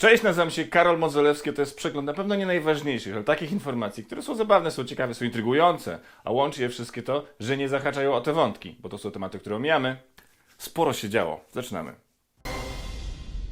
Cześć, nazywam się Karol Modzelewski, to jest przegląd na pewno nie najważniejszych, ale takich informacji, które są zabawne, są ciekawe, są intrygujące, a łączy je wszystkie to, że nie zahaczają o te wątki, bo to są tematy, które omijamy. Sporo się działo. Zaczynamy.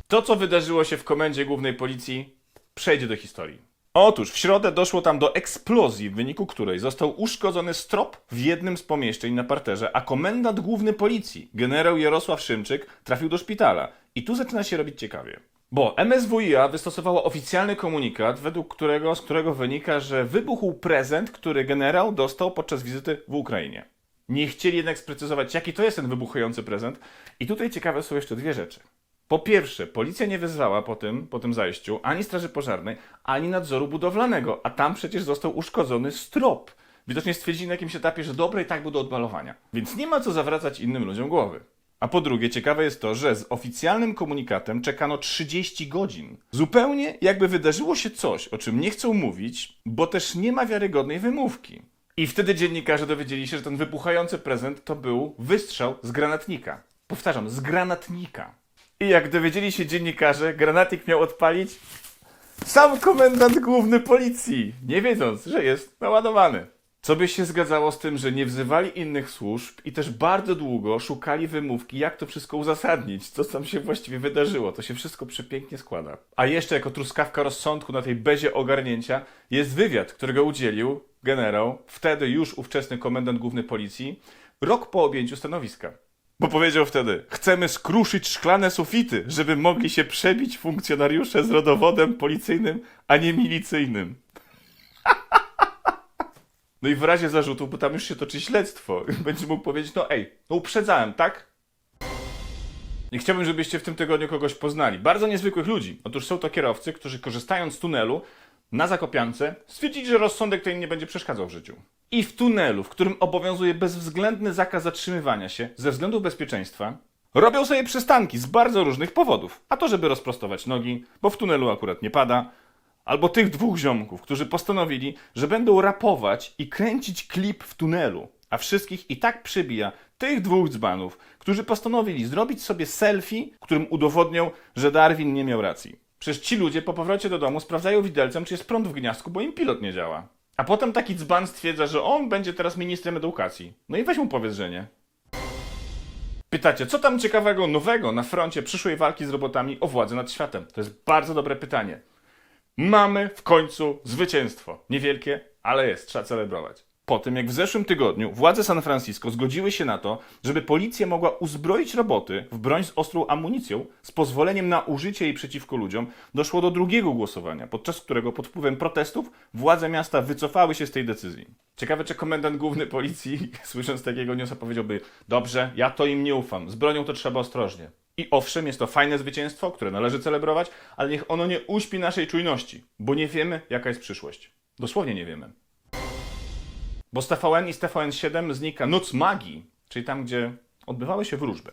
To, co wydarzyło się w komendzie głównej policji, przejdzie do historii. Otóż w środę doszło tam do eksplozji, w wyniku której został uszkodzony strop w jednym z pomieszczeń na parterze, a komendant główny policji, generał Jarosław Szymczyk, trafił do szpitala. I tu zaczyna się robić ciekawie. Bo MSWiA wystosowało oficjalny komunikat, według którego, z którego wynika, że wybuchł prezent, który generał dostał podczas wizyty w Ukrainie. Nie chcieli jednak sprecyzować, jaki to jest ten wybuchający prezent. I tutaj ciekawe są jeszcze dwie rzeczy. Po pierwsze, policja nie wezwała po tym, po tym zajściu ani straży pożarnej, ani nadzoru budowlanego, a tam przecież został uszkodzony strop. Widocznie stwierdzili na jakimś etapie, że dobre i tak był do odbalowania. Więc nie ma co zawracać innym ludziom głowy. A po drugie, ciekawe jest to, że z oficjalnym komunikatem czekano 30 godzin. Zupełnie jakby wydarzyło się coś, o czym nie chcą mówić, bo też nie ma wiarygodnej wymówki. I wtedy dziennikarze dowiedzieli się, że ten wybuchający prezent to był wystrzał z granatnika. Powtarzam, z granatnika. I jak dowiedzieli się dziennikarze, granatnik miał odpalić sam komendant główny policji, nie wiedząc, że jest naładowany. Co by się zgadzało z tym, że nie wzywali innych służb i też bardzo długo szukali wymówki, jak to wszystko uzasadnić, co tam się właściwie wydarzyło. To się wszystko przepięknie składa. A jeszcze jako truskawka rozsądku na tej bezie ogarnięcia jest wywiad, którego udzielił generał, wtedy już ówczesny komendant główny policji, rok po objęciu stanowiska. Bo powiedział wtedy: Chcemy skruszyć szklane sufity, żeby mogli się przebić funkcjonariusze z rodowodem policyjnym, a nie milicyjnym. No i w razie zarzutu, bo tam już się toczy śledztwo, będzie mógł powiedzieć: No ej, no uprzedzałem, tak? I chciałbym, żebyście w tym tygodniu kogoś poznali. Bardzo niezwykłych ludzi. Otóż są to kierowcy, którzy korzystając z tunelu na Zakopiance stwierdzili, że rozsądek ten nie będzie przeszkadzał w życiu. I w tunelu, w którym obowiązuje bezwzględny zakaz zatrzymywania się ze względów bezpieczeństwa, robią sobie przystanki z bardzo różnych powodów. A to, żeby rozprostować nogi, bo w tunelu akurat nie pada, albo tych dwóch ziomków, którzy postanowili, że będą rapować i kręcić klip w tunelu, a wszystkich i tak przybija tych dwóch dzbanów, którzy postanowili zrobić sobie selfie, którym udowodnią, że Darwin nie miał racji. Przecież ci ludzie po powrocie do domu sprawdzają widelcem, czy jest prąd w gniazdku, bo im pilot nie działa. A potem taki dzban stwierdza, że on będzie teraz ministrem edukacji. No i weź mu powiedz, że nie. Pytacie, co tam ciekawego, nowego na froncie przyszłej walki z robotami o władzę nad światem? To jest bardzo dobre pytanie. Mamy w końcu zwycięstwo. Niewielkie, ale jest, trzeba celebrować. Po tym, jak w zeszłym tygodniu władze San Francisco zgodziły się na to, żeby policja mogła uzbroić roboty w broń z ostrą amunicją z pozwoleniem na użycie jej przeciwko ludziom, doszło do drugiego głosowania, podczas którego pod wpływem protestów władze miasta wycofały się z tej decyzji. Ciekawe, czy komendant główny policji, słysząc takiego newsa, powiedziałby: Dobrze, ja to im nie ufam, z bronią to trzeba ostrożnie. I owszem, jest to fajne zwycięstwo, które należy celebrować, ale niech ono nie uśpi naszej czujności, bo nie wiemy, jaka jest przyszłość. Dosłownie nie wiemy. Bo z TVN i z TVN7 znika Noc Magii, czyli tam, gdzie odbywały się wróżby.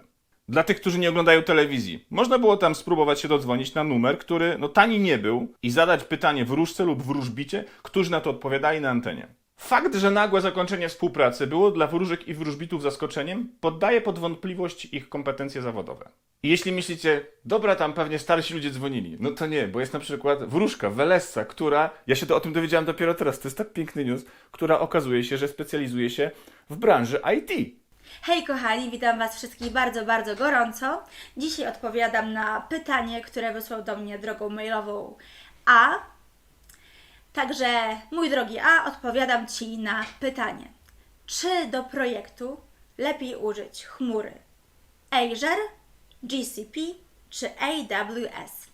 Dla tych, którzy nie oglądają telewizji, można było tam spróbować się dodzwonić na numer, który no tani nie był i zadać pytanie wróżce lub wróżbicie, którzy na to odpowiadali na antenie. Fakt, że nagłe zakończenie współpracy było dla wróżek i wróżbitów zaskoczeniem, poddaje pod wątpliwość ich kompetencje zawodowe. I jeśli myślicie, dobra, tam pewnie starsi ludzie dzwonili, no to nie, bo jest na przykład wróżka, Welessa, która, ja się to o tym dowiedziałem dopiero teraz, to jest tak piękny news, która okazuje się, że specjalizuje się w branży IT. Hej kochani, witam Was wszystkich bardzo, bardzo gorąco. Dzisiaj odpowiadam na pytanie, które wysłał do mnie drogą mailową A. Także, mój drogi A, odpowiadam Ci na pytanie. Czy do projektu lepiej użyć chmury Azure, GCP czy AWS?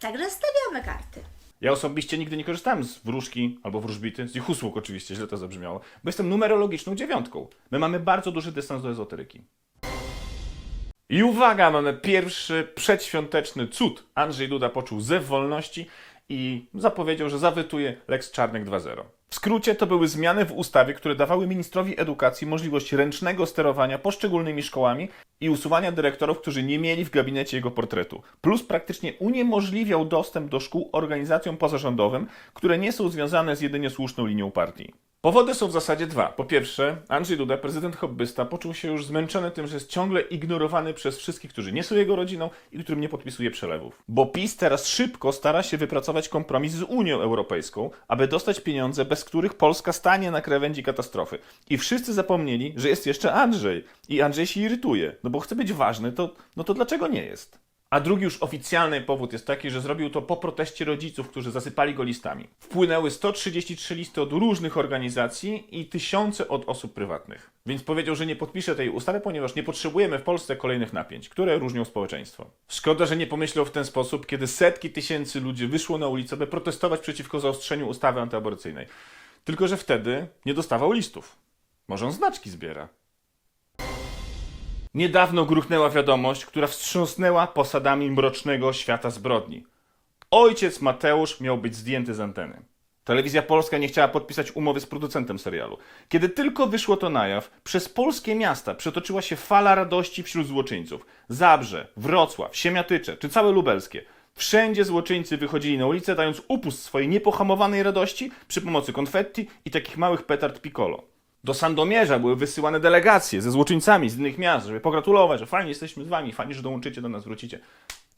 Także stawiamy karty. Ja osobiście nigdy nie korzystałem z wróżki albo wróżbity, z ich usług oczywiście, źle to zabrzmiało, bo jestem numerologiczną dziewiątką. My mamy bardzo duży dystans do ezoteryki. I uwaga, mamy pierwszy przedświąteczny cud. Andrzej Duda poczuł zew wolności i zapowiedział, że zawetuje Lex Czarnek 2.0. W skrócie to były zmiany w ustawie, które dawały ministrowi edukacji możliwość ręcznego sterowania poszczególnymi szkołami i usuwania dyrektorów, którzy nie mieli w gabinecie jego portretu. Plus praktycznie uniemożliwiał dostęp do szkół organizacjom pozarządowym, które nie są związane z jedynie słuszną linią partii. Powody są w zasadzie dwa. Po pierwsze, Andrzej Duda, prezydent hobbysta, poczuł się już zmęczony tym, że jest ciągle ignorowany przez wszystkich, którzy nie są jego rodziną i którym nie podpisuje przelewów. Bo PiS teraz szybko stara się wypracować kompromis z Unią Europejską, aby dostać pieniądze, bez których Polska stanie na krawędzi katastrofy. I wszyscy zapomnieli, że jest jeszcze Andrzej. I Andrzej się irytuje, no bo chce być ważny, to, no to dlaczego nie jest? A drugi już oficjalny powód jest taki, że zrobił to po proteście rodziców, którzy zasypali go listami. Wpłynęły 133 listy od różnych organizacji i tysiące od osób prywatnych. Więc powiedział, że nie podpisze tej ustawy, ponieważ nie potrzebujemy w Polsce kolejnych napięć, które różnią społeczeństwo. Szkoda, że nie pomyślał w ten sposób, kiedy setki tysięcy ludzi wyszło na ulicę, by protestować przeciwko zaostrzeniu ustawy antyaborcyjnej. Tylko, że wtedy nie dostawał listów. Może on znaczki zbiera. Niedawno gruchnęła wiadomość, która wstrząsnęła posadami mrocznego świata zbrodni. Ojciec Mateusz miał być zdjęty z anteny. Telewizja Polska nie chciała podpisać umowy z producentem serialu. Kiedy tylko wyszło to na jaw, przez polskie miasta przetoczyła się fala radości wśród złoczyńców. Zabrze, Wrocław, Siemiatycze czy całe Lubelskie. Wszędzie złoczyńcy wychodzili na ulicę, dając upust swojej niepohamowanej radości przy pomocy konfetti i takich małych petard piccolo. Do Sandomierza były wysyłane delegacje ze złoczyńcami z innych miast, żeby pogratulować, że fajnie jesteśmy z wami, fajnie, że dołączycie do nas, wrócicie.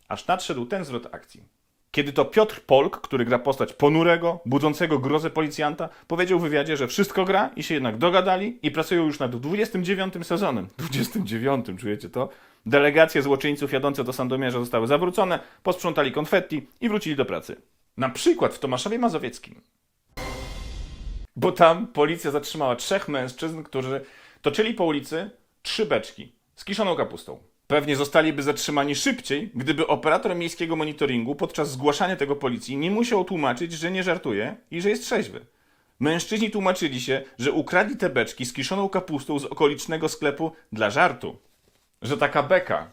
Aż nadszedł ten zwrot akcji. Kiedy to Piotr Polk, który gra postać ponurego, budzącego grozę policjanta, powiedział w wywiadzie, że wszystko gra i się jednak dogadali i pracują już nad 29 sezonem. 29, czujecie to? Delegacje złoczyńców jadące do Sandomierza zostały zawrócone, posprzątali konfetti i wrócili do pracy. Na przykład w Tomaszowie Mazowieckim. Bo tam policja zatrzymała trzech mężczyzn, którzy toczyli po ulicy trzy beczki z kiszoną kapustą. Pewnie zostaliby zatrzymani szybciej, gdyby operator miejskiego monitoringu podczas zgłaszania tego policji nie musiał tłumaczyć, że nie żartuje i że jest trzeźwy. Mężczyźni tłumaczyli się, że ukradli te beczki z kiszoną kapustą z okolicznego sklepu dla żartu. Że taka beka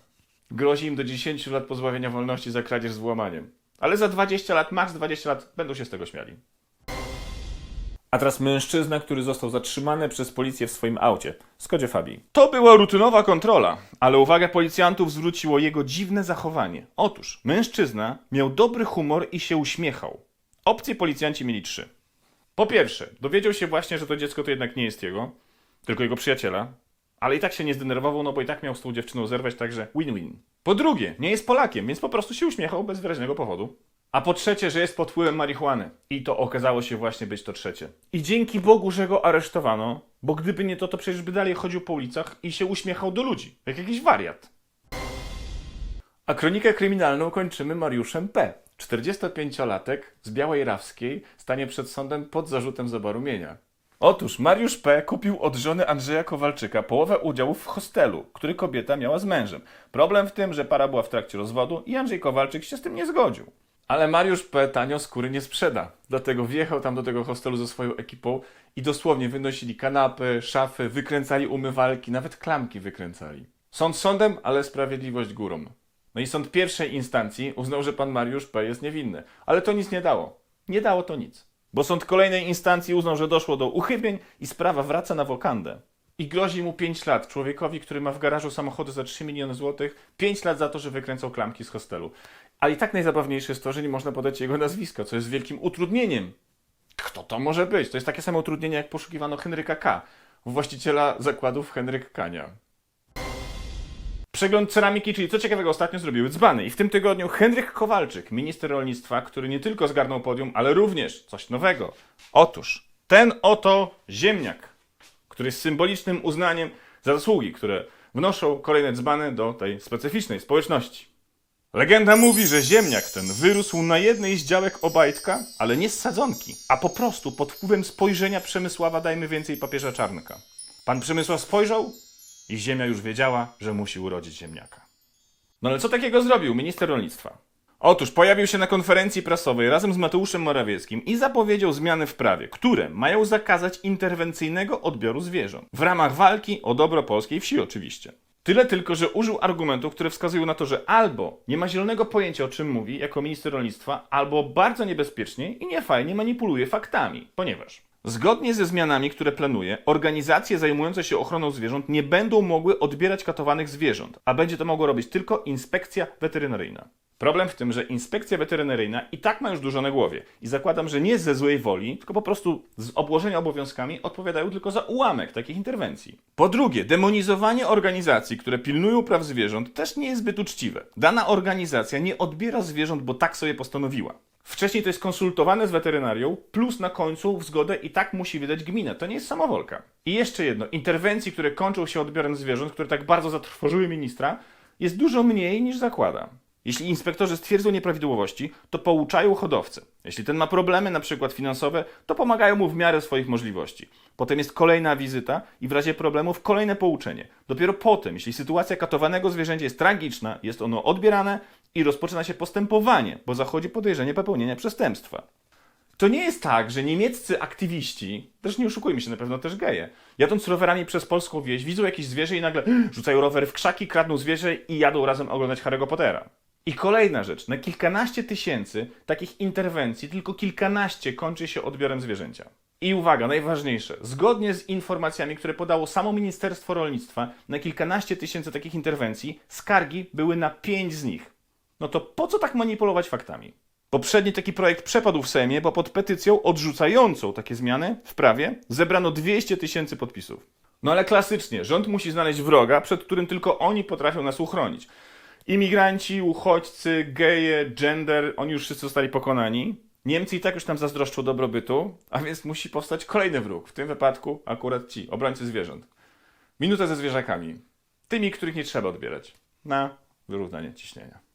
grozi im do 10 lat pozbawienia wolności za kradzież z włamaniem. Ale za 20 lat, max 20 lat, będą się z tego śmiali. A teraz mężczyzna, który został zatrzymany przez policję w swoim aucie, Skodzie Fabii. To była rutynowa kontrola, ale uwagę policjantów zwróciło jego dziwne zachowanie. Otóż mężczyzna miał dobry humor i się uśmiechał. Opcje policjanci mieli trzy. Po pierwsze, dowiedział się właśnie, że to dziecko to jednak nie jest jego, tylko jego przyjaciela, ale i tak się nie zdenerwował, no bo i tak miał z tą dziewczyną zerwać, także win-win. Po drugie, nie jest Polakiem, więc po prostu się uśmiechał bez wyraźnego powodu. A po trzecie, że jest pod wpływem marihuany. I to okazało się właśnie być to trzecie. I dzięki Bogu, że go aresztowano, bo gdyby nie to, to przecież by dalej chodził po ulicach i się uśmiechał do ludzi, jak jakiś wariat. A kronikę kryminalną kończymy Mariuszem P. 45-latek z Białej Rawskiej stanie przed sądem pod zarzutem zaboru mienia. Otóż Mariusz P. kupił od żony Andrzeja Kowalczyka połowę udziałów w hostelu, który kobieta miała z mężem. Problem w tym, że para była w trakcie rozwodu i Andrzej Kowalczyk się z tym nie zgodził. Ale Mariusz P. tanio skóry nie sprzeda. Dlatego wjechał tam do tego hostelu ze swoją ekipą i dosłownie wynosili kanapy, szafy, wykręcali umywalki, nawet klamki wykręcali. Sąd sądem, ale sprawiedliwość górą. No i sąd pierwszej instancji uznał, że pan Mariusz P. jest niewinny. Ale to nic nie dało. Nie dało to nic. Bo sąd kolejnej instancji uznał, że doszło do uchybień i sprawa wraca na wokandę. I grozi mu 5 lat człowiekowi, który ma w garażu samochody za 3 miliony złotych, 5 lat za to, że wykręcał klamki z hostelu. Ale i tak najzabawniejsze jest to, że nie można podać jego nazwiska, co jest wielkim utrudnieniem. Kto to może być? To jest takie samo utrudnienie, jak poszukiwano Henryka K., właściciela zakładów Henryk Kania. Przegląd ceramiki, czyli co ciekawego ostatnio zrobiły dzbany. I w tym tygodniu Henryk Kowalczyk, minister rolnictwa, który nie tylko zgarnął podium, ale również coś nowego. Otóż ten oto ziemniak, który jest symbolicznym uznaniem za zasługi, które wnoszą kolejne dzbany do tej specyficznej społeczności. Legenda mówi, że ziemniak ten wyrósł na jednej z działek Obajtka, ale nie z sadzonki, a po prostu pod wpływem spojrzenia Przemysława dajmy więcej papieża Czarnka. Pan Przemysław spojrzał i ziemia już wiedziała, że musi urodzić ziemniaka. No ale co takiego zrobił minister rolnictwa? Otóż pojawił się na konferencji prasowej razem z Mateuszem Morawieckim i zapowiedział zmiany w prawie, które mają zakazać interwencyjnego odbioru zwierząt. W ramach walki o dobro polskiej wsi oczywiście. Tyle tylko, że użył argumentów, które wskazują na to, że albo nie ma zielonego pojęcia o czym mówi jako minister rolnictwa, albo bardzo niebezpiecznie i niefajnie manipuluje faktami, ponieważ Zgodnie ze zmianami, które planuje, organizacje zajmujące się ochroną zwierząt nie będą mogły odbierać katowanych zwierząt, a będzie to mogło robić tylko inspekcja weterynaryjna. Problem w tym, że inspekcja weterynaryjna i tak ma już dużo na głowie i zakładam, że nie ze złej woli, tylko po prostu z obłożenia obowiązkami odpowiadają tylko za ułamek takich interwencji. Po drugie, demonizowanie organizacji, które pilnują praw zwierząt też nie jest zbyt uczciwe. Dana organizacja nie odbiera zwierząt, bo tak sobie postanowiła. Wcześniej to jest konsultowane z weterynarią, plus na końcu w zgodę i tak musi wydać gmina. To nie jest samowolka. I jeszcze jedno, interwencji, które kończą się odbiorem zwierząt, które tak bardzo zatrwożyły ministra, jest dużo mniej niż zakłada. Jeśli inspektorzy stwierdzą nieprawidłowości, to pouczają hodowcę. Jeśli ten ma problemy, na przykład finansowe, to pomagają mu w miarę swoich możliwości. Potem jest kolejna wizyta i w razie problemów kolejne pouczenie. Dopiero potem, jeśli sytuacja katowanego zwierzęcia jest tragiczna, jest ono odbierane i rozpoczyna się postępowanie, bo zachodzi podejrzenie popełnienia przestępstwa. To nie jest tak, że niemieccy aktywiści, też nie oszukujmy się, na pewno też geje, jadąc rowerami przez polską wieś, widzą jakieś zwierzę i nagle rzucają rower w krzaki, kradną zwierzę i jadą razem oglądać Harry'ego Pottera. I kolejna rzecz, na kilkanaście tysięcy takich interwencji tylko kilkanaście kończy się odbiorem zwierzęcia. I uwaga, najważniejsze, zgodnie z informacjami, które podało samo Ministerstwo Rolnictwa, na kilkanaście tysięcy takich interwencji skargi były na pięć z nich. No to po co tak manipulować faktami? Poprzedni taki projekt przepadł w Sejmie, bo pod petycją odrzucającą takie zmiany w prawie zebrano 200 tysięcy podpisów. No ale klasycznie, rząd musi znaleźć wroga, przed którym tylko oni potrafią nas uchronić. Imigranci, uchodźcy, geje, gender, oni już wszyscy zostali pokonani. Niemcy i tak już nam zazdroszczą dobrobytu, a więc musi powstać kolejny wróg. W tym wypadku akurat ci, obrońcy zwierząt. Minuta ze zwierzakami. Tymi, których nie trzeba odbierać. Na wyrównanie ciśnienia.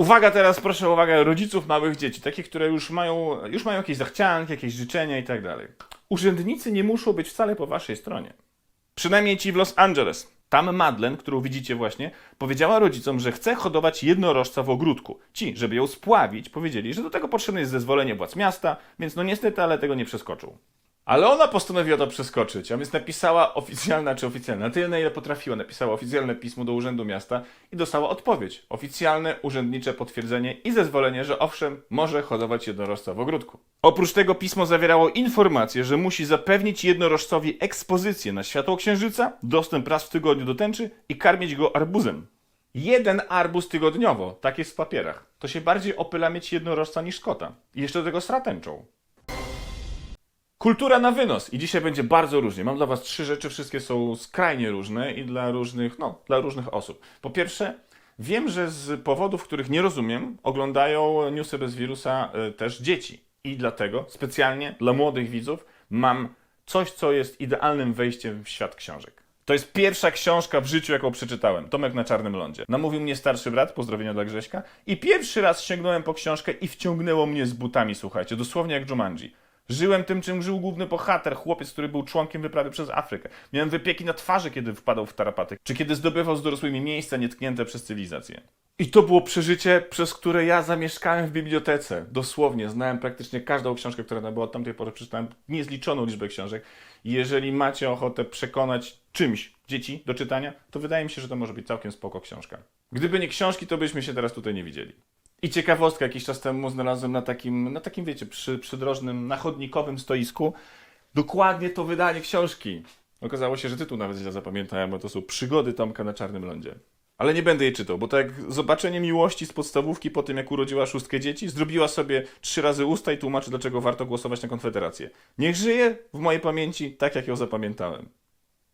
Uwaga teraz, proszę o uwagę rodziców małych dzieci, takich, które już mają, już mają jakieś zachcianki, jakieś życzenia i tak dalej. Urzędnicy nie muszą być wcale po waszej stronie. Przynajmniej ci w Los Angeles. Tam Madeleine, którą widzicie właśnie, powiedziała rodzicom, że chce hodować jednorożca w ogródku. Ci, żeby ją spławić, powiedzieli, że do tego potrzebne jest zezwolenie władz miasta, więc no niestety, ale tego nie przeskoczył. Ale ona postanowiła to przeskoczyć, a więc napisała oficjalna czy oficjalna, na tyle na ile potrafiła, napisała oficjalne pismo do Urzędu Miasta i dostała odpowiedź. Oficjalne, urzędnicze potwierdzenie i zezwolenie, że owszem, może hodować jednorożca w ogródku. Oprócz tego pismo zawierało informację, że musi zapewnić jednorożcowi ekspozycję na światło księżyca, dostęp raz w tygodniu do tęczy i karmić go arbuzem. Jeden arbuz tygodniowo, tak jest w papierach. To się bardziej opyla mieć jednorożca niż kota. I jeszcze do tego stratęczą. Kultura na wynos. I dzisiaj będzie bardzo różnie. Mam dla Was trzy rzeczy, wszystkie są skrajnie różne i dla różnych, no, dla różnych osób. Po pierwsze, wiem, że z powodów, których nie rozumiem, oglądają newsy bez wirusa y, też dzieci. I dlatego specjalnie dla młodych widzów mam coś, co jest idealnym wejściem w świat książek. To jest pierwsza książka w życiu, jaką przeczytałem. Tomek na Czarnym Lądzie. Namówił mnie starszy brat, pozdrowienia dla Grześka. I pierwszy raz sięgnąłem po książkę i wciągnęło mnie z butami, słuchajcie, dosłownie jak Jumanji. Żyłem tym, czym żył główny bohater, chłopiec, który był członkiem wyprawy przez Afrykę. Miałem wypieki na twarzy, kiedy wpadał w tarapaty, czy kiedy zdobywał z dorosłymi miejsca nietknięte przez cywilizację. I to było przeżycie, przez które ja zamieszkałem w bibliotece. Dosłownie, znałem praktycznie każdą książkę, która tam była. Od tamtej pory przeczytałem niezliczoną liczbę książek. Jeżeli macie ochotę przekonać czymś dzieci do czytania, to wydaje mi się, że to może być całkiem spoko książka. Gdyby nie książki, to byśmy się teraz tutaj nie widzieli. I ciekawostka, jakiś czas temu znalazłem na takim, na takim wiecie, przy, przydrożnym, nachodnikowym stoisku dokładnie to wydanie książki. Okazało się, że tytuł nawet źle zapamiętałem, bo to są przygody Tomka na Czarnym Lądzie. Ale nie będę jej czytał, bo to jak zobaczenie miłości z podstawówki po tym, jak urodziła szóstkę dzieci, zrobiła sobie trzy razy usta i tłumaczy, dlaczego warto głosować na Konfederację. Niech żyje w mojej pamięci tak, jak ją zapamiętałem.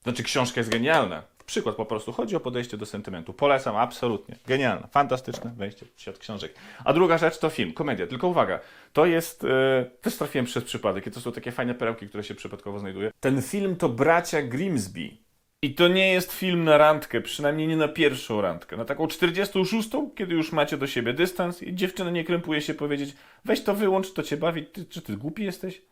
Znaczy, książka jest genialna. Przykład po prostu. Chodzi o podejście do sentymentu. Polecam, absolutnie. Genialna, fantastyczne wejście w świat książek. A druga rzecz to film, komedia. Tylko uwaga, to jest... E, też trafiłem przez przypadek i to są takie fajne perełki, które się przypadkowo znajduje. Ten film to Bracia Grimsby. I to nie jest film na randkę, przynajmniej nie na pierwszą randkę. Na taką 46, kiedy już macie do siebie dystans i dziewczyna nie krępuje się powiedzieć weź to wyłącz, to cię bawi, ty, czy ty głupi jesteś?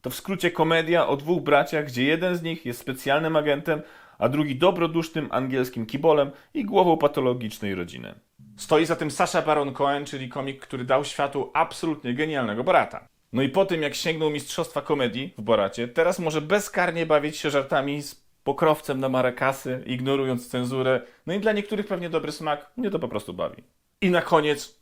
To w skrócie komedia o dwóch braciach, gdzie jeden z nich jest specjalnym agentem, a drugi dobrodusznym angielskim kibolem i głową patologicznej rodziny. Stoi za tym Sasha Baron Cohen, czyli komik, który dał światu absolutnie genialnego Borata. No i po tym, jak sięgnął mistrzostwa komedii w Boracie, teraz może bezkarnie bawić się żartami z pokrowcem na marakasy, ignorując cenzurę. No i dla niektórych pewnie dobry smak, mnie to po prostu bawi. I na koniec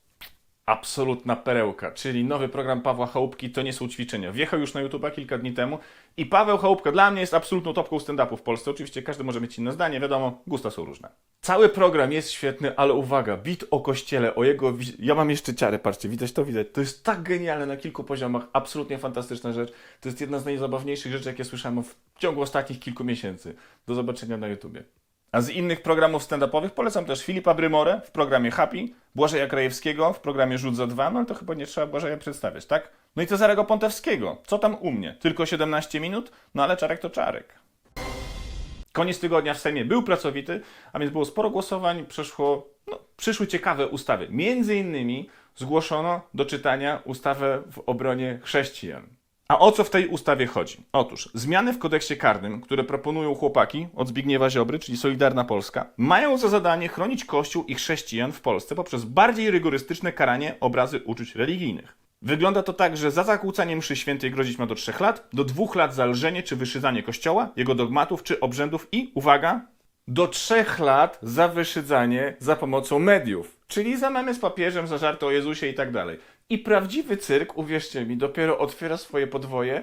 absolutna perełka, czyli nowy program Pawła Chałupki To nie są ćwiczenia. Wjechał już na YouTube'a kilka dni temu i Paweł Chałupka dla mnie jest absolutną topką stand-upu w Polsce. Oczywiście każdy może mieć inne zdanie, wiadomo, gusta są różne. Cały program jest świetny, ale uwaga, bit o kościele, o jego... Ja mam jeszcze ciary, patrzcie, widać to, widać. To jest tak genialne na kilku poziomach, absolutnie fantastyczna rzecz. To jest jedna z najzabawniejszych rzeczy, jakie słyszałem w ciągu ostatnich kilku miesięcy. Do zobaczenia na YouTubie. A z innych programów stand-upowych polecam też Filipa Brymorę w programie Happy, Błażeja Krajewskiego w programie Rzut za dwa, no ale to chyba nie trzeba Błażeja przedstawiać, tak? No i Cezarego Pontewskiego. Co tam u mnie? Tylko 17 minut? No ale czarek to czarek. Koniec tygodnia w Sejmie był pracowity, a więc było sporo głosowań, przeszło, no, przyszły ciekawe ustawy. Między innymi zgłoszono do czytania ustawę w obronie chrześcijan. A o co w tej ustawie chodzi? Otóż zmiany w kodeksie karnym, które proponują chłopaki od Zbigniewa Ziobry, czyli Solidarna Polska, mają za zadanie chronić Kościół i chrześcijan w Polsce poprzez bardziej rygorystyczne karanie obrazy uczuć religijnych. Wygląda to tak, że za zakłócanie mszy świętej grozić ma do 3 lat, do 2 lat za lżenie czy wyszydzanie kościoła, jego dogmatów czy obrzędów i, uwaga, do 3 lat za wyszydzanie za pomocą mediów, czyli za memy z papieżem, za żarty o Jezusie i tak dalej. I prawdziwy cyrk, uwierzcie mi, dopiero otwiera swoje podwoje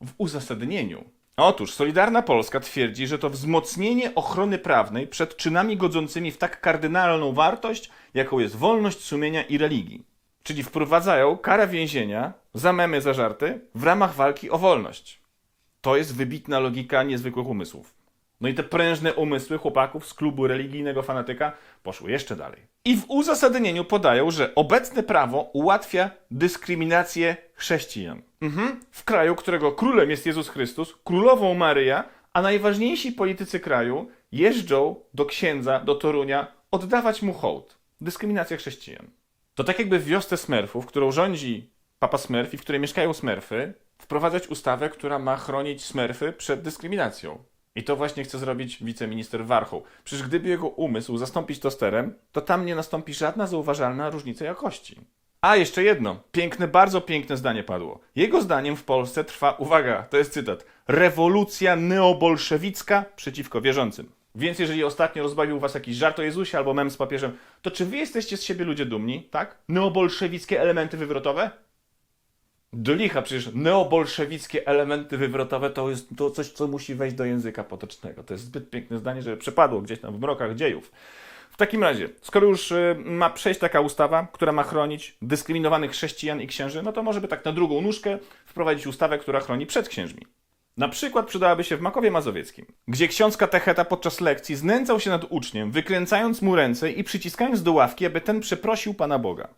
w uzasadnieniu. Otóż Solidarna Polska twierdzi, że to wzmocnienie ochrony prawnej przed czynami godzącymi w tak kardynalną wartość, jaką jest wolność sumienia i religii. Czyli wprowadzają karę więzienia za memy, za żarty w ramach walki o wolność. To jest wybitna logika niezwykłych umysłów. No i te prężne umysły chłopaków z klubu religijnego fanatyka poszły jeszcze dalej. I w uzasadnieniu podają, że obecne prawo ułatwia dyskryminację chrześcijan. Mhm. W kraju, którego królem jest Jezus Chrystus, królową Maryja, a najważniejsi politycy kraju jeżdżą do księdza, do Torunia, oddawać mu hołd. Dyskryminacja chrześcijan. To tak jakby w wiosce Smurfów, którą rządzi Papa Smurf i w której mieszkają Smurfy, wprowadzać ustawę, która ma chronić Smurfy przed dyskryminacją. I to właśnie chce zrobić wiceminister Warchoł. Przecież gdyby jego umysł zastąpić tosterem, to tam nie nastąpi żadna zauważalna różnica jakości. A jeszcze jedno, piękne, bardzo piękne zdanie padło. Jego zdaniem w Polsce trwa, uwaga, to jest cytat, rewolucja neobolszewicka przeciwko wierzącym. Więc jeżeli ostatnio rozbawił was jakiś żart o Jezusie albo mem z papieżem, to czy wy jesteście z siebie ludzie dumni, tak? Neobolszewickie elementy wywrotowe? Do licha, przecież neobolszewickie elementy wywrotowe to jest to coś, co musi wejść do języka potocznego. To jest zbyt piękne zdanie, żeby przepadło gdzieś tam w mrokach dziejów. W takim razie, skoro już y, ma przejść taka ustawa, która ma chronić dyskryminowanych chrześcijan i księży, no to może by tak na drugą nóżkę wprowadzić ustawę, która chroni przed księżmi. Na przykład przydałaby się w Makowie Mazowieckim, gdzie ksiądz katecheta podczas lekcji znęcał się nad uczniem, wykręcając mu ręce i przyciskając do ławki, aby ten przeprosił Pana Boga.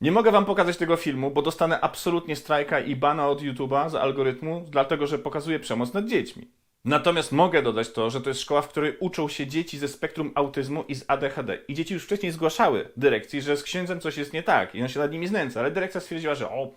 Nie mogę wam pokazać tego filmu, bo dostanę absolutnie strajka i bana od YouTube'a z algorytmu, dlatego że pokazuje przemoc nad dziećmi. Natomiast mogę dodać to, że to jest szkoła, w której uczą się dzieci ze spektrum autyzmu i z ADHD. I dzieci już wcześniej zgłaszały dyrekcji, że z księdzem coś jest nie tak i on się nad nimi znęca, ale dyrekcja stwierdziła, że o,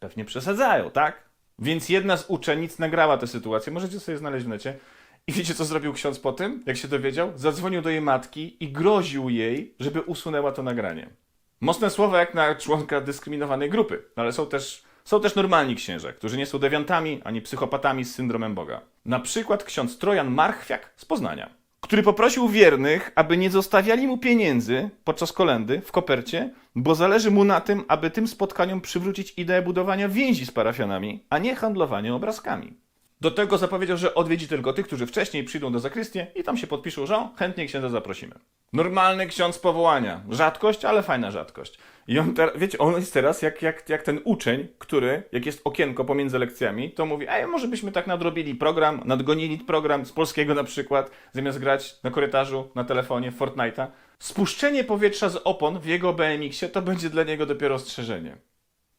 pewnie przesadzają, tak? Więc jedna z uczennic nagrała tę sytuację, możecie sobie znaleźć w necie. I wiecie, co zrobił ksiądz po tym, jak się dowiedział? Zadzwonił do jej matki i groził jej, żeby usunęła to nagranie. Mocne słowa jak na członka dyskryminowanej grupy, no ale są też, są też normalni księża, którzy nie są dewiantami ani psychopatami z syndromem Boga. Na przykład ksiądz Trojan Marchwiak z Poznania, który poprosił wiernych, aby nie zostawiali mu pieniędzy podczas kolendy w kopercie, bo zależy mu na tym, aby tym spotkaniom przywrócić ideę budowania więzi z parafianami, a nie handlowania obrazkami. Do tego zapowiedział, że odwiedzi tylko tych, którzy wcześniej przyjdą do zakrystii i tam się podpiszą, że chętnie księdza zaprosimy. Normalny ksiądz powołania. Rzadkość, ale fajna rzadkość. I on teraz, wiecie, on jest teraz jak, jak, jak ten uczeń, który, jak jest okienko pomiędzy lekcjami, to mówi, ej, może byśmy tak nadrobili program, nadgonili program z polskiego na przykład, zamiast grać na korytarzu, na telefonie, Fortnite'a. Spuszczenie powietrza z opon w jego BMX-ie to będzie dla niego dopiero ostrzeżenie.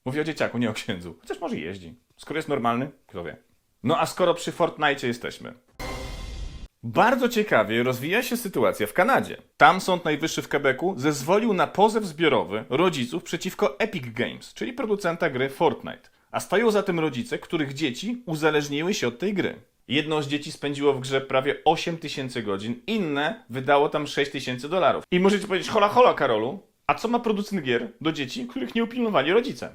Mówi o dzieciaku, nie o księdzu. Chociaż może jeździ. Skoro jest normalny, kto wie. No a skoro przy Fortnite jesteśmy. Bardzo ciekawie rozwija się sytuacja w Kanadzie. Tam Sąd Najwyższy w Quebecu zezwolił na pozew zbiorowy rodziców przeciwko Epic Games, czyli producenta gry Fortnite. A stoją za tym rodzice, których dzieci uzależniły się od tej gry. Jedno z dzieci spędziło w grze prawie 8 tysięcy godzin, inne wydało tam 6 tysięcy dolarów. I możecie powiedzieć, hola hola Karolu, a co ma producent gier do dzieci, których nie upilnowali rodzice?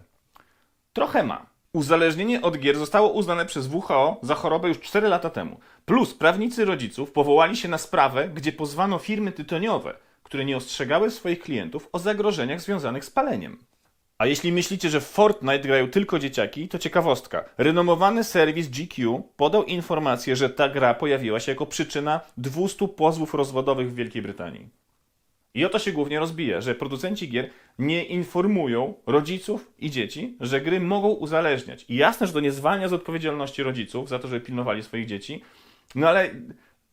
Trochę ma. Uzależnienie od gier zostało uznane przez WHO za chorobę już 4 lata temu. Plus prawnicy rodziców powołali się na sprawę, gdzie pozwano firmy tytoniowe, które nie ostrzegały swoich klientów o zagrożeniach związanych z paleniem. A jeśli myślicie, że w Fortnite grają tylko dzieciaki, to ciekawostka. Renomowany serwis GQ podał informację, że ta gra pojawiła się jako przyczyna 200 pozwów rozwodowych w Wielkiej Brytanii. I o to się głównie rozbija, że producenci gier nie informują rodziców i dzieci, że gry mogą uzależniać. I jasne, że to nie zwalnia z odpowiedzialności rodziców za to, że pilnowali swoich dzieci, no ale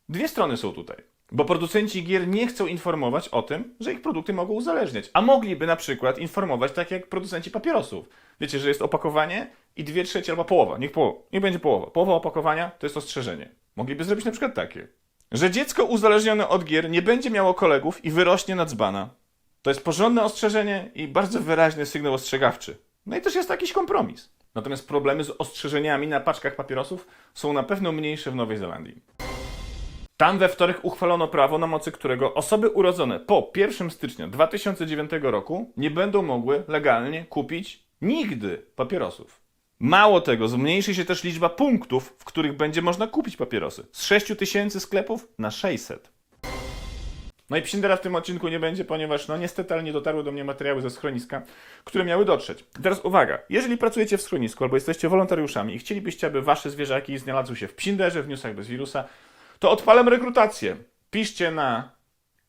dwie strony są tutaj. Bo producenci gier nie chcą informować o tym, że ich produkty mogą uzależniać. A mogliby na przykład informować tak jak producenci papierosów. Wiecie, że jest opakowanie i dwie trzecie albo połowa. Niech, połowa, niech będzie połowa. Połowa opakowania to jest ostrzeżenie. Mogliby zrobić na przykład takie. Że dziecko uzależnione od gier nie będzie miało kolegów i wyrośnie na dzbana. To jest porządne ostrzeżenie i bardzo wyraźny sygnał ostrzegawczy. No i też jest jakiś kompromis. Natomiast problemy z ostrzeżeniami na paczkach papierosów są na pewno mniejsze w Nowej Zelandii. Tam we wtorek uchwalono prawo, na mocy którego osoby urodzone po 1 stycznia 2009 roku nie będą mogły legalnie kupić nigdy papierosów. Mało tego, zmniejszy się też liczba punktów, w których będzie można kupić papierosy. Z 6 tysięcy sklepów na 600. No i Psindera w tym odcinku nie będzie, ponieważ no niestety, ale nie dotarły do mnie materiały ze schroniska, które miały dotrzeć. Teraz uwaga, jeżeli pracujecie w schronisku albo jesteście wolontariuszami i chcielibyście, aby wasze zwierzaki znalazły się w Psinderze, w newsach bez wirusa, to odpalam rekrutację. Piszcie na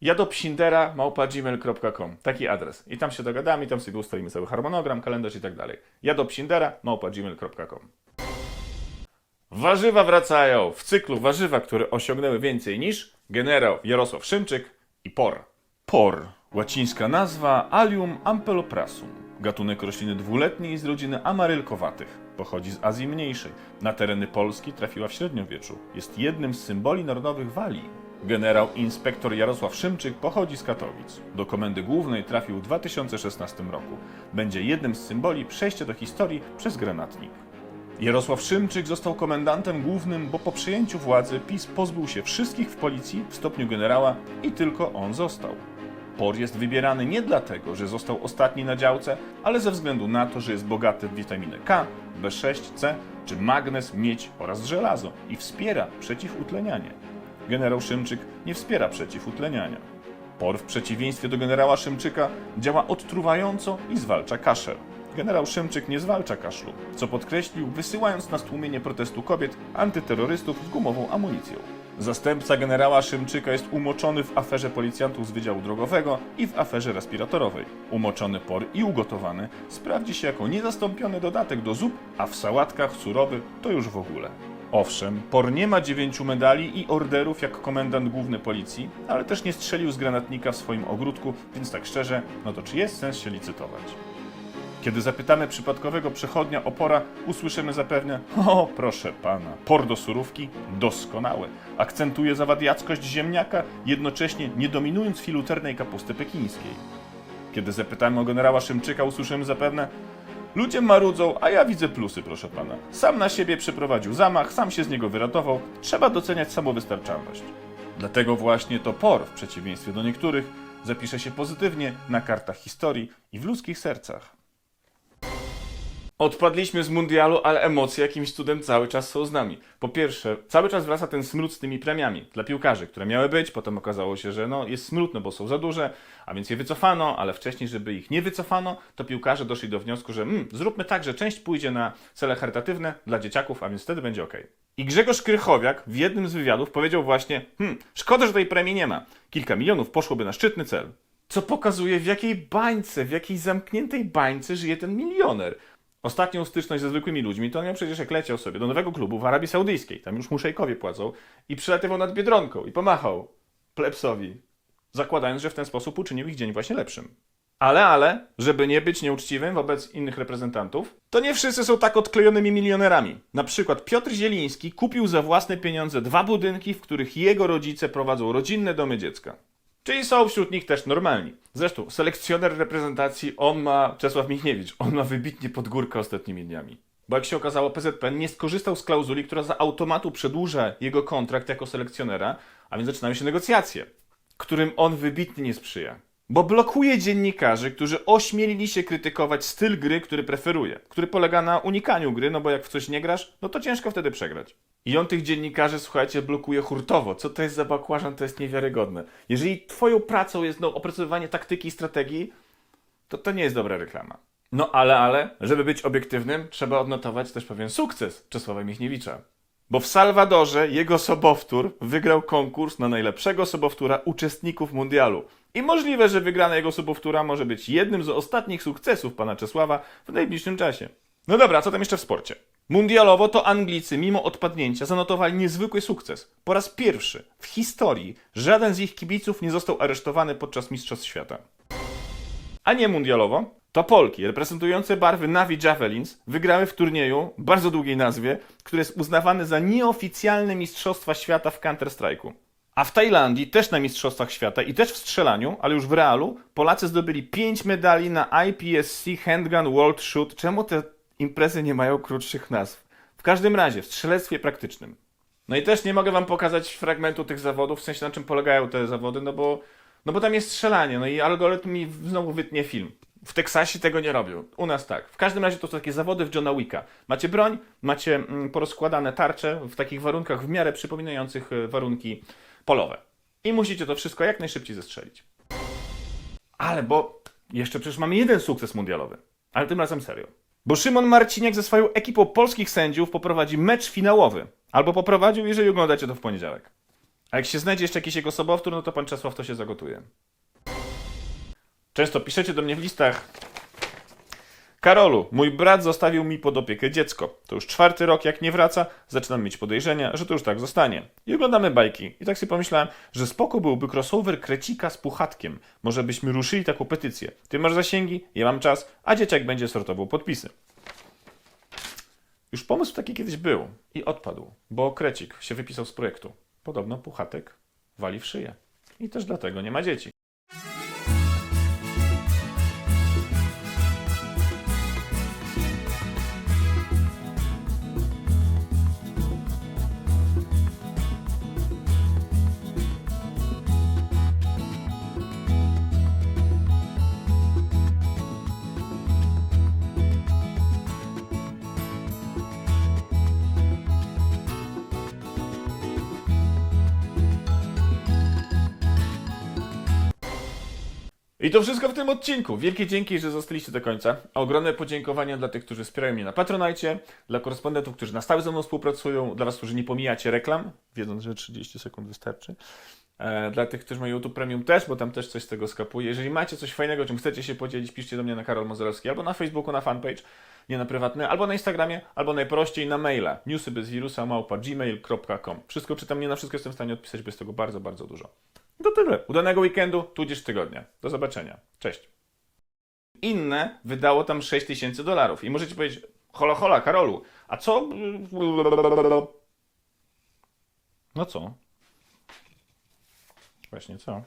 jadopsindera.gmail.com Taki adres. I tam się dogadamy, i tam sobie ustalimy cały harmonogram, kalendarz i tak dalej. jadopsindera.gmail.com Warzywa wracają w cyklu warzywa, które osiągnęły więcej niż generał Jarosław Szymczyk i por. Por, łacińska nazwa Allium ampeloprasum. Gatunek rośliny dwuletniej z rodziny amarylkowatych. Pochodzi z Azji Mniejszej. Na tereny Polski trafiła w średniowieczu. Jest jednym z symboli narodowych Walii. Generał inspektor Jarosław Szymczyk pochodzi z Katowic. Do komendy głównej trafił w 2016 roku. Będzie jednym z symboli przejścia do historii przez granatnik. Jarosław Szymczyk został komendantem głównym, bo po przejęciu władzy PiS pozbył się wszystkich w policji w stopniu generała i tylko on został. Por jest wybierany nie dlatego, że został ostatni na działce, ale ze względu na to, że jest bogaty w witaminę K, B6, C czy magnez, miedź oraz żelazo i wspiera przeciwutlenianie. Generał Szymczyk nie wspiera przeciwutleniania. Por w przeciwieństwie do generała Szymczyka działa odtruwająco i zwalcza kaszel. Generał Szymczyk nie zwalcza kaszlu, co podkreślił, wysyłając na stłumienie protestu kobiet antyterrorystów z gumową amunicją. Zastępca generała Szymczyka jest umoczony w aferze policjantów z Wydziału Drogowego i w aferze respiratorowej. Umoczony por i ugotowany sprawdzi się jako niezastąpiony dodatek do zup, a w sałatkach surowy to już w ogóle. Owszem, por nie ma dziewięciu medali i orderów jak komendant główny policji, ale też nie strzelił z granatnika w swoim ogródku, więc tak szczerze, no to czy jest sens się licytować? Kiedy zapytamy przypadkowego przechodnia o pora, usłyszymy zapewne: O, proszę pana, por do surówki doskonały. Akcentuje zawadiackość ziemniaka, jednocześnie nie dominując filuternej kapusty pekińskiej. Kiedy zapytamy o generała Szymczyka, usłyszymy zapewne: Ludzie marudzą, a ja widzę plusy, proszę pana. Sam na siebie przeprowadził zamach, sam się z niego wyratował. Trzeba doceniać samowystarczalność. Dlatego właśnie to por, w przeciwieństwie do niektórych, zapisze się pozytywnie na kartach historii i w ludzkich sercach. Odpadliśmy z mundialu, ale emocje jakimś cudem cały czas są z nami. Po pierwsze, cały czas wraca ten smród z tymi premiami dla piłkarzy, które miały być, potem okazało się, że no, jest smród, no bo są za duże, a więc je wycofano, ale wcześniej, żeby ich nie wycofano, to piłkarze doszli do wniosku, że mm, zróbmy tak, że część pójdzie na cele charytatywne dla dzieciaków, a więc wtedy będzie ok. I Grzegorz Krychowiak w jednym z wywiadów powiedział właśnie, hmm, szkoda, że tej premii nie ma. Kilka milionów poszłoby na szczytny cel. Co pokazuje, w jakiej bańce, w jakiej zamkniętej bańce żyje ten milioner. Ostatnią styczność ze zwykłymi ludźmi to on miał przecież jak leciał sobie do nowego klubu w Arabii Saudyjskiej, tam już mu szejkowie płacą, i przylatywał nad Biedronką i pomachał plebsowi, zakładając, że w ten sposób uczynił ich dzień właśnie lepszym. Ale, ale, żeby nie być nieuczciwym wobec innych reprezentantów, to nie wszyscy są tak odklejonymi milionerami. Na przykład Piotr Zieliński kupił za własne pieniądze dwa budynki, w których jego rodzice prowadzą rodzinne domy dziecka. Czyli są wśród nich też normalni. Zresztą selekcjoner reprezentacji, on ma, Czesław Michniewicz, on ma wybitnie pod górkę ostatnimi dniami. Bo jak się okazało, PZPN nie skorzystał z klauzuli, która za automatu przedłuża jego kontrakt jako selekcjonera, a więc zaczynają się negocjacje, którym on wybitnie nie sprzyja. Bo blokuje dziennikarzy, którzy ośmielili się krytykować styl gry, który preferuje, który polega na unikaniu gry, no bo jak w coś nie grasz, no to ciężko wtedy przegrać. I on tych dziennikarzy, słuchajcie, blokuje hurtowo. Co to jest za bakłażan, to jest niewiarygodne. Jeżeli twoją pracą jest no, opracowywanie taktyki i strategii, to to nie jest dobra reklama. No ale, ale, żeby być obiektywnym, trzeba odnotować też pewien sukces Czesława Michniewicza. Bo w Salwadorze jego sobowtór wygrał konkurs na najlepszego sobowtóra uczestników mundialu. I możliwe, że wygrana jego sobowtóra może być jednym z ostatnich sukcesów pana Czesława w najbliższym czasie. No dobra, co tam jeszcze w sporcie? Mundialowo to Anglicy, mimo odpadnięcia, zanotowali niezwykły sukces. Po raz pierwszy w historii żaden z ich kibiców nie został aresztowany podczas Mistrzostw Świata. A nie mundialowo, to Polki, reprezentujące barwy Navi Javelins, wygrały w turnieju, bardzo długiej nazwie, który jest uznawany za nieoficjalne Mistrzostwa Świata w Counter-Strike'u. A w Tajlandii, też na Mistrzostwach Świata i też w strzelaniu, ale już w realu, Polacy zdobyli 5 medali na IPSC Handgun World Shoot. Czemu te imprezy nie mają krótszych nazw? W każdym razie, w strzelectwie praktycznym. No i też nie mogę wam pokazać fragmentu tych zawodów, w sensie na czym polegają te zawody, no bo, no bo tam jest strzelanie, no i algorytm mi znowu wytnie film. W Teksasie tego nie robią. U nas tak. W każdym razie to są takie zawody w Johna Wicka. Macie broń, macie mm, porozkładane tarcze w takich warunkach w miarę przypominających e, warunki polowe. I musicie to wszystko jak najszybciej zestrzelić. Ale bo jeszcze przecież mamy jeden sukces mundialowy. Ale tym razem serio. Bo Szymon Marciniak ze swoją ekipą polskich sędziów poprowadzi mecz finałowy. Albo poprowadził, jeżeli oglądacie to w poniedziałek. A jak się znajdzie jeszcze jakiś jego sobowtór, no to pan Czesław to się zagotuje. Często piszecie do mnie w listach. Karolu, mój brat zostawił mi pod opiekę dziecko. To już czwarty rok, jak nie wraca, zaczynam mieć podejrzenia, że to już tak zostanie. I oglądamy bajki. I tak sobie pomyślałem, że spoko byłby crossover krecika z puchatkiem. Może byśmy ruszyli taką petycję. Ty masz zasięgi, ja mam czas, a dzieciak będzie sortował podpisy. Już pomysł taki kiedyś był i odpadł, bo krecik się wypisał z projektu. Podobno puchatek wali w szyję. I też dlatego nie ma dzieci. I to wszystko w tym odcinku. Wielkie dzięki, że zostaliście do końca. Ogromne podziękowania dla tych, którzy wspierają mnie na Patronajcie, dla korespondentów, którzy na stałe ze mną współpracują, dla Was, którzy nie pomijacie reklam, wiedząc, że 30 sekund wystarczy. E, dla tych, którzy mają YouTube Premium też, bo tam też coś z tego skapuje. Jeżeli macie coś fajnego, czym chcecie się podzielić, piszcie do mnie na Karol Mozorowski albo na Facebooku, na fanpage, nie na prywatny, albo na Instagramie, albo najprościej na maila newsy bez wirusa małpa gmail.com. Wszystko czytam, nie na wszystko jestem w stanie odpisać, bo jest tego bardzo, bardzo dużo. To tyle. Udanego weekendu, tudzież tygodnia. Do zobaczenia. Cześć. Inne wydało tam 6 tysięcy dolarów. I możecie powiedzieć, hola, hola, Karolu, a co... No co? Właśnie co?